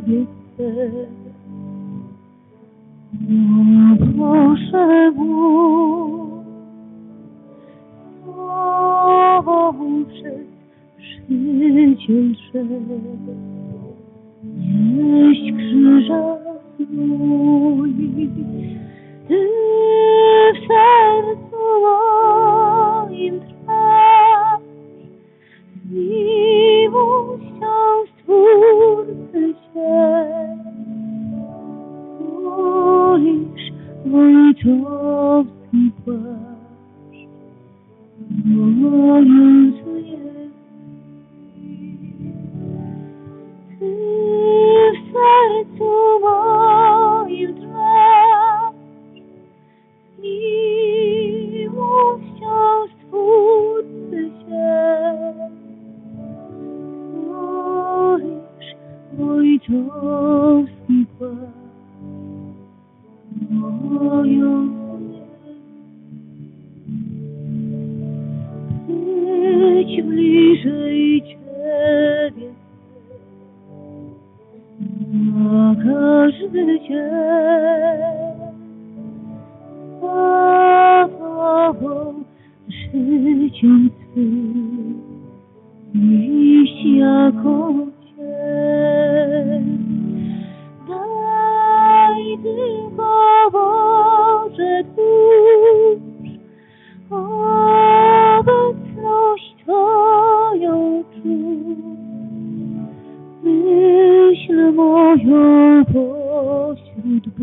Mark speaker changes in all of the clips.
Speaker 1: Ciebie chcę. O Boże mój, Tobą przez życie drze. Nieść krzyża mój, Ty w sercu moim Just be blessed. Bliżej Ciebie na każdy dzień. Życiem swym iść jako
Speaker 2: W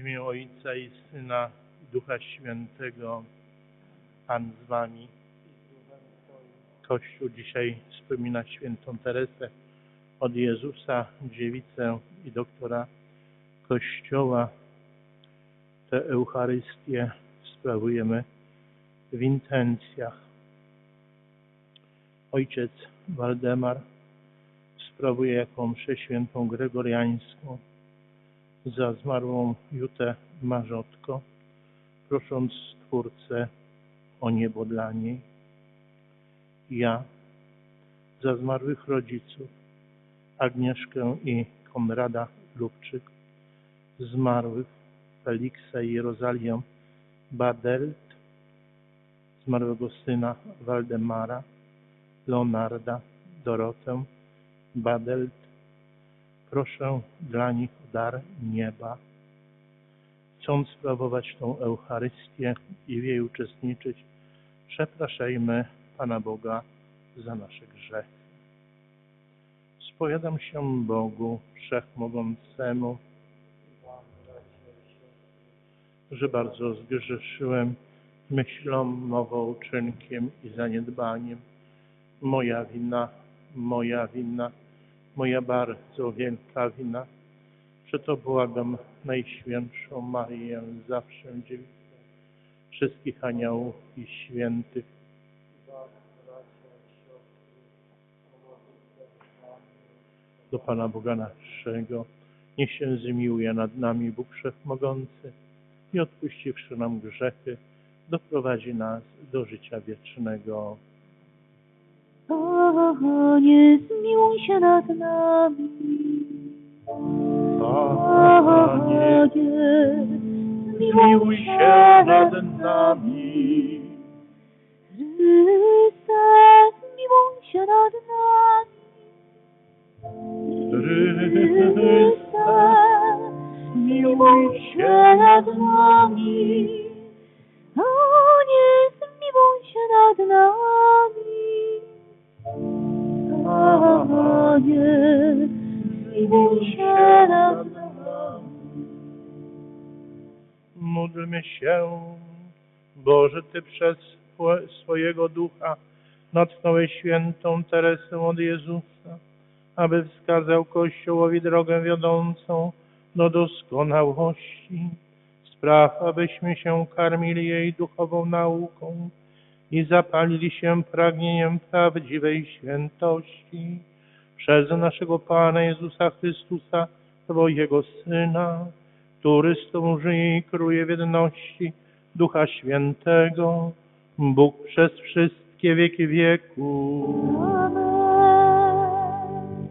Speaker 2: imię Ojca i Syna i Ducha Świętego Pan z Wami. Kościół dzisiaj wspomina świętą Teresę od Jezusa, dziewicę i doktora Kościoła. Tę Eucharystię sprawujemy w intencjach. Ojciec Waldemar sprawuje jako mszę świętą gregoriańską za zmarłą Jutę Marzotko, prosząc Stwórcę o niebo dla niej. Ja za zmarłych rodziców Agnieszkę i Konrada Lubczyk, zmarłych Feliksa i Rozalię Badelt, zmarłego syna Waldemara, Leonarda, Dorotę Badelt, proszę dla nich o dar nieba. Chcąc sprawować tą Eucharystię i w jej uczestniczyć, przepraszajmy Pana Boga za nasze grzechy. Spowiadam się Bogu Wszechmogącemu, że bardzo zgrzeszyłem myślą, mową, uczynkiem i zaniedbaniem. Moja wina, moja wina, moja bardzo wielka wina. Przeto błagam Najświętszą Marię, zawsze dziewicę wszystkich aniołów i świętych, do Pana Boga naszego. Niech się zmiłuje nad nami Bóg Wszechmogący i odpuściwszy nam grzechy, doprowadzi nas do życia wiecznego.
Speaker 1: Panie, zmiłuj się nad nami.
Speaker 2: Panie, zmiłuj się nad nami.
Speaker 1: Chryste, zmiłuj się nad nami.
Speaker 2: Chryste, zmiłuj się nad nami.
Speaker 1: Się,
Speaker 2: Boże, Ty przez swo- swojego Ducha natknąłeś świętą Teresę od Jezusa, aby wskazał Kościołowi drogę wiodącą do doskonałości. Spraw, abyśmy się karmili jej duchową nauką i zapalili się pragnieniem prawdziwej świętości przez naszego Pana Jezusa Chrystusa, Twojego Syna, który z Tobą żyje i króluje w jedności Ducha Świętego, Bóg przez wszystkie wieki wieków.
Speaker 1: Amen.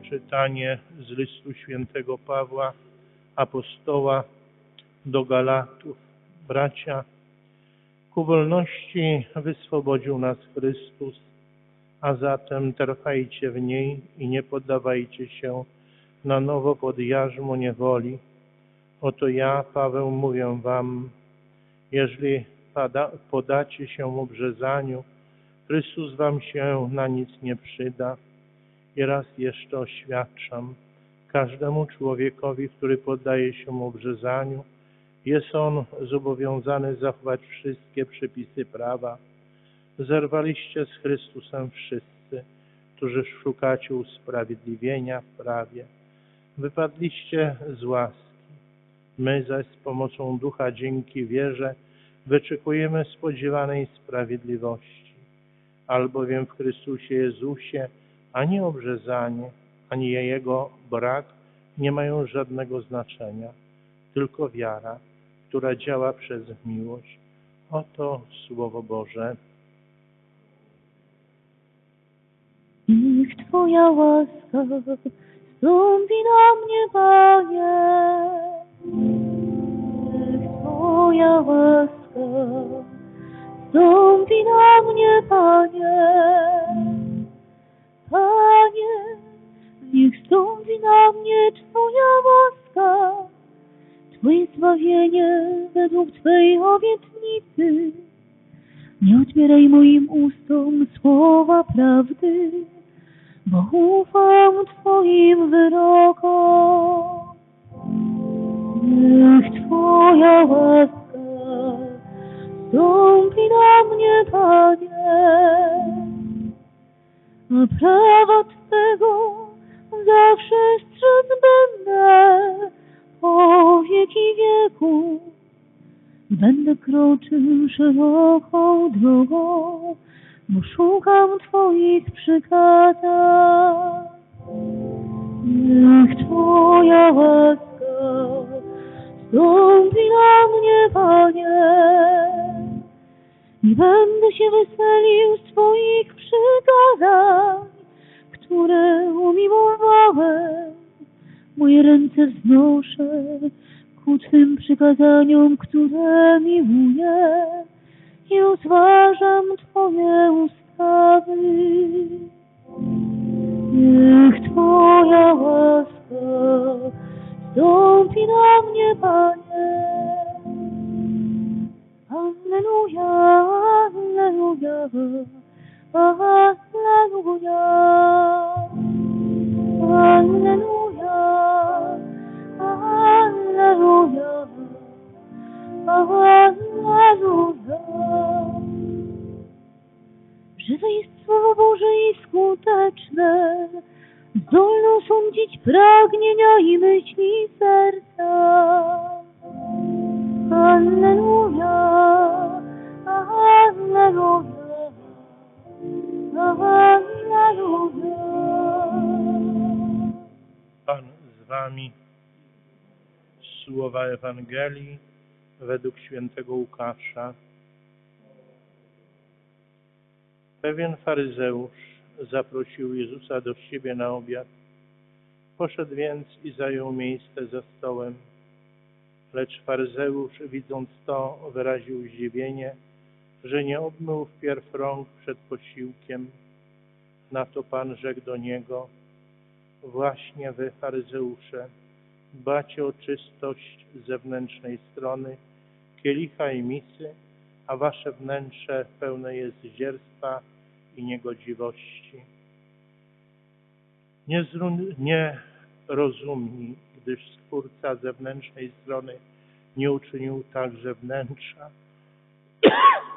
Speaker 2: Czytanie z listu świętego Pawła, apostoła do Galatów. Bracia, ku wolności wyswobodził nas Chrystus, a zatem trwajcie w niej i nie poddawajcie się na nowo pod jarzmo niewoli. Oto ja, Paweł, mówię wam, jeżeli podacie się obrzezaniu, Chrystus wam się na nic nie przyda. I raz jeszcze oświadczam, każdemu człowiekowi, który poddaje się obrzezaniu, jest on zobowiązany zachować wszystkie przepisy prawa. Zerwaliście z Chrystusem wszyscy, którzy szukacie usprawiedliwienia w prawie. Wypadliście z łaski. My zaś z pomocą Ducha dzięki wierze wyczekujemy spodziewanej sprawiedliwości. Albowiem w Chrystusie Jezusie ani obrzezanie, ani jego brak nie mają żadnego znaczenia, tylko wiara, która działa przez miłość. Oto Słowo Boże.
Speaker 1: Niech Twoja łaska stąpi na mnie, Panie. Niech Twoja łaska stąpi na mnie, Panie. Panie, niech stąpi na mnie Twoja łaska, Twoje zbawienie według Twej obietnicy. Nie odbieraj moim ustom słowa prawdy, bo ufam Twoim wyrokom. Niech Twoja łaska stąpi na mnie, Panie, a prawa Twego zawsze strzec będę po wieki wieków. Będę kroczył szeroką drogą, bo szukam Twoich przykazań. Niech Twoja łaska będę się weselił z Twoich przykazań, które umiłowałem. Moje ręce wznoszę ku Twym przykazaniom, które miłuję i rozważam Twoje ustawy. Niech Twoja łaska stąpi na mnie. Boże i skuteczne, zdolne osądzić pragnienia i myśli serca. Alleluja, Alleluja, Alleluja.
Speaker 2: Pan z wami. Słowa Ewangelii według świętego Łukasza. Pewien faryzeusz zaprosił Jezusa do siebie na obiad. Poszedł więc i zajął miejsce za stołem. Lecz faryzeusz, widząc to, wyraził zdziwienie, że nie obmył wpierw rąk przed posiłkiem. Na to Pan rzekł do niego, właśnie wy, faryzeusze, dbacie o czystość zewnętrznej strony kielicha i misy, a wasze wnętrze pełne jest zdzierstwa i niegodziwości. Niezru- Nierozumni, gdyż Stwórca zewnętrznej strony nie uczynił także wnętrza.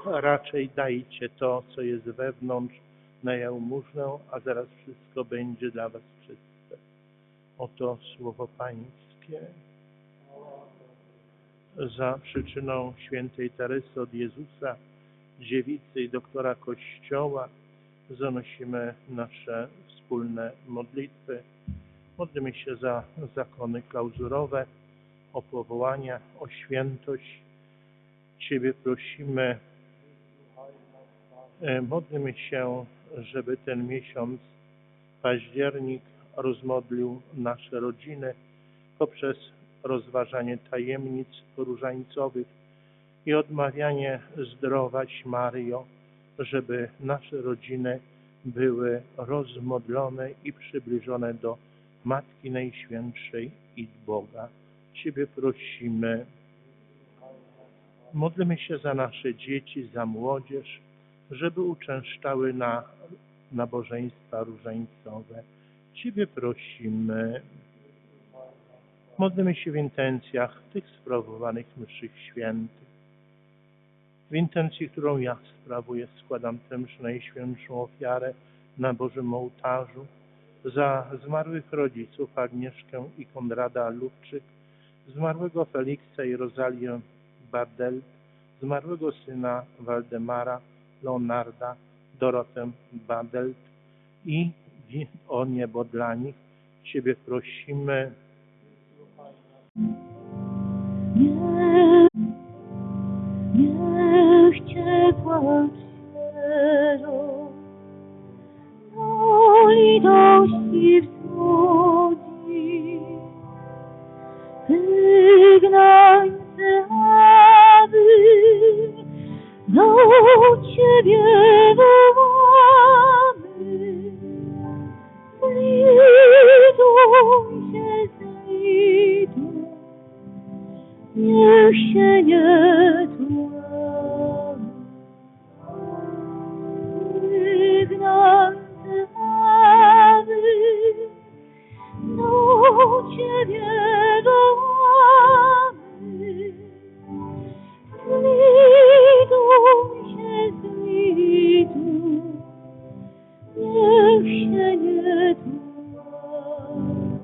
Speaker 2: Raczej dajcie to, co jest wewnątrz, na jałmużnę, a zaraz wszystko będzie dla was czyste. Oto słowo Pańskie. Za przyczyną świętej Teresy od Jezusa, dziewicy i doktora Kościoła, zanosimy nasze wspólne modlitwy. Modlimy się za zakony klauzurowe, o powołania, o świętość. Ciebie prosimy, e, modlimy się, żeby ten miesiąc, październik, rozmodlił nasze rodziny poprzez rozważanie tajemnic różańcowych i odmawianie zdrowaś Maryjo, żeby nasze rodziny były rozmodlone i przybliżone do Matki Najświętszej i Boga. Ciebie prosimy. Modlimy się za nasze dzieci, za młodzież, żeby uczęszczały na nabożeństwa różańcowe. Ciebie prosimy. Modlimy się w intencjach tych sprawowanych mszy świętych. W intencji, którą ja sprawuję, składam tę najświętszą ofiarę na Bożym ołtarzu za zmarłych rodziców Agnieszkę i Konrada Lubczyk, zmarłego Feliksa i Rozalię Bardelt, zmarłego syna Waldemara Leonarda, Dorotę Badelt i o niebo dla nich Ciebie prosimy.
Speaker 1: Niech, niech ciepła świeżo do litości wschodzi. Wygnańcy, aby do Ciebie Ciebie wołamy. Zlituj się, zlituj, niech się nie tłami.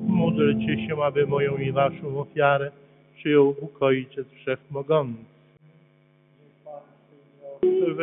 Speaker 2: Módlcie się, aby moją i waszą ofiarę przyjął Bóg Ojciec.